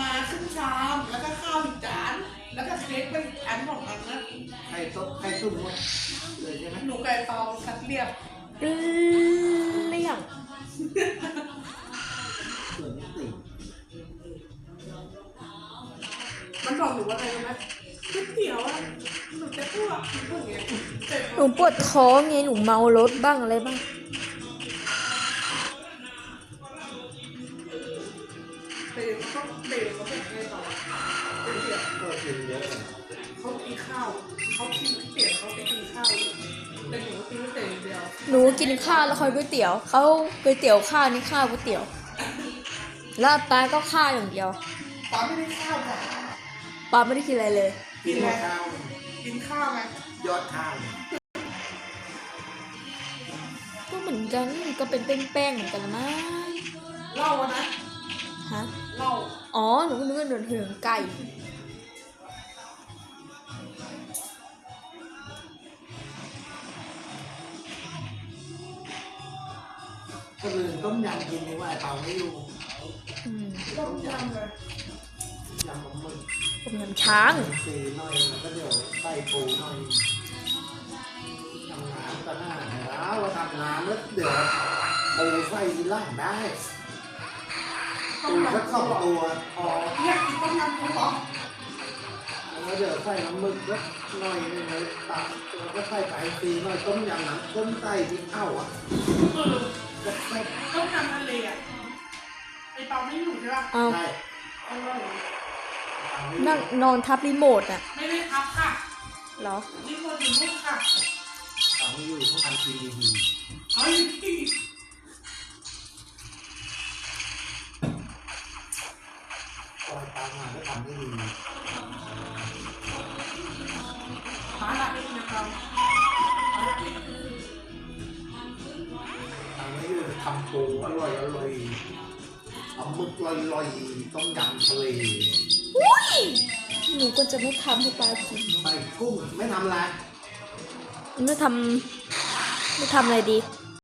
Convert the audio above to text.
มาครึ่งชามแล้วก็ข้าวอีกจาน แล้วก็เค้กไปอีกอันของอันนะไข่ต้มไข่ตุ้มหมดเลยใช่ไหมหนูไก่ตองคัดเรียบเลี่ยงส่วนที่สี่มันบอกหนูว่าอะไรรู้ไหมก๋วยเตี๋ยวอะหนูจะพูดอะหนูพูดอย่างเงี้ยเสร็จหนูปวดท้องไงหนูเมารถบ้างอะไรบ้าง ตะเขาเตะเขาเป็นไงต่อก๋วยเตี๋ยวก็กินเยอะเลยเขากินข้าวเขากินก๋วยเตี๋ยวเขาไปกินข้าวอยู่แต่หนูกินก๋วยเตี๋ยวอย่างเดียวหนูกินข้าวแล้วคอยก๋วยเตี๋ยวเขาก๋วยเตี๋ยวข้าวนี่ข้าวก๋วยเตี๋ยวแล้วป้าก็ข้าวอย่างเดียวป้าไม่ได้ข้าวค่ะป้าไม่ได้กินอะไรเลย กินแต่ข้าวกินข้าวไงยอดข้าวก็เหมือนกันก็เป็นแป้งๆเหมือนกันละมั้งเหล้าอะนะฮะเหล้า อ๋อ หนูก็นึกว่าหนูถึงไก่ ก็เลยต้มยำกินดีกว่าเปล่าไม่อยู่อืมต้มยำเลยยำปลาหมึกต้มยำช้าง สีหน่อยแล้วก็เดี๋ยวใส่ปูหน่อยทำน้ำก็น่าแล้วว่าทำน้ำแล้วเดี๋ยวปูใส่ทีหล่างได้ ต้ปูมสักยำสองตัวพออยากกินต้มยำปูเหรอแล้วเดี๋ยวใส่น้ำมึกสักหน่อยหนึงเลยตักแล้วก็ใส่ไปตีหน่อยต้มยำน้ำต้มใส่พริกเอ้าอะเออก็ใส่ต้มยำทะเลอะไอเปาไม่อยู่ใช่ป่ะเอาใช่ออยนั่งนอนทับรีโมทอะไม่ได้พับค่ะเหรอ นี่คนอยู่นู่นค่ะตาไม่อยู่ต้องทำทีดีเฮ้ย ทำให้ดีหมาละเองนะครับทำให้อยู่ทำปูอร่อยอร่อยเอาหมึกลอยลอยๆต้มยำทะเลยหนูก็จะไม่ทำให้ป้ากินใส่กุ้งไม่ทำอะไร ไม่ทำไม่ทำอะไรดี